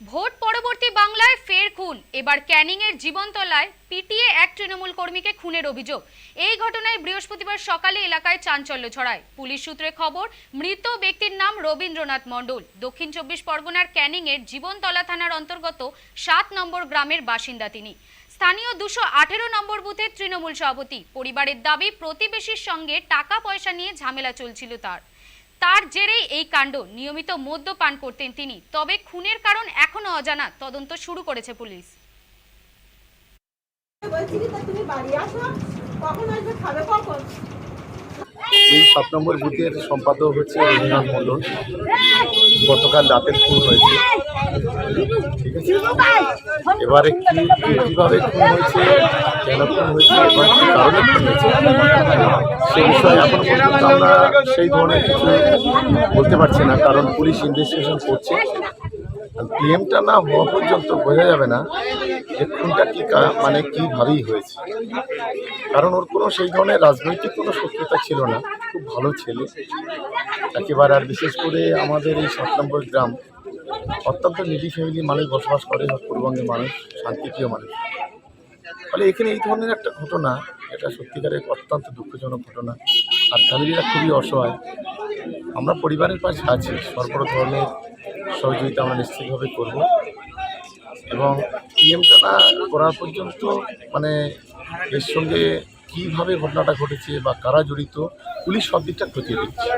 Vote পরবর্তী বাংলায় ফের খুন। এবার ক্যানিংয়ের জীবনতলায় পিটিয়ে এক তৃণমূল কর্মীকে খুনের অভিযোগ। এই ঘটনায় বৃহস্পতিবার সকালে এলাকায় চাঞ্চল্য ছড়ায়। পুলিশ সূত্রে খবর, মৃত ব্যক্তির নাম রবীন্দ্রনাথ মণ্ডল। দক্ষিণ চব্বিশ পরগনার ক্যানিংয়ের জীবনতলা থানার অন্তর্গত সাত নম্বর গ্রামের বাসিন্দা তিনি। স্থানীয় দুশো আঠেরো নম্বর বুথের তৃণমূল সভাপতি। পরিবারের দাবি, প্রতিবেশীর সঙ্গে টাকা পয়সা নিয়ে ঝামেলা চলছিল তার। তার জেরেই এই কাণ্ড। নিয়মিত মদ্য পান করতেন তিনি। তবে খুনের কারণ এখনও অজানা। তদন্ত শুরু করেছে পুলিশ। এই সাত নম্বর বুথের সম্পাদক হচ্ছে রবীন্দ্রনাথ মণ্ডল। গতকাল রাতের খুন হয়েছে। ঠিক আছে এবারে কি কীভাবে খুন হয়েছে, কেন খুন হয়েছে এবং কি কারণে খুন হয়েছে, সেই বিষয়ে এখন পর্যন্ত আমরা সেই ধরনের কিছু বলতে পারছি না, কারণ পুলিশ ইনভেস্টিগেশন করছে। ক্লেমটা না হওয়া পর্যন্ত বোঝা যাবে না যে খুনটা কি মানে কীভাবেই হয়েছে। কারণ ওর কোনো সেই ধরনের রাজনৈতিক কোনো শত্রুতা ছিল না। খুব ভালো ছেলে। একেবারে আর বিশেষ করে আমাদের এই সাত নম্বর গ্রাম, অত্যন্ত নিডি ফ্যামিলির মানুষ বসবাস করে পূর্ববঙ্গের মানুষ, শান্তিপ্রিয় মানুষ। ফলে এখানে এই ধরনের একটা ঘটনা, এটা সত্যিকারের অত্যন্ত দুঃখজনক ঘটনা। আর ফ্যামিলিরা খুবই অসহায়। আমরা পরিবারের পাশে আছি সর্ব ধরনের সহযোগিতা আমরা নিশ্চিতভাবে করব। এবং পিএমটা করার পর্যন্ত মানে এর সঙ্গে কীভাবে ঘটনাটা ঘটেছে বা কারা জড়িত পুলিশ সব দিকটা খতিয়ে দিচ্ছে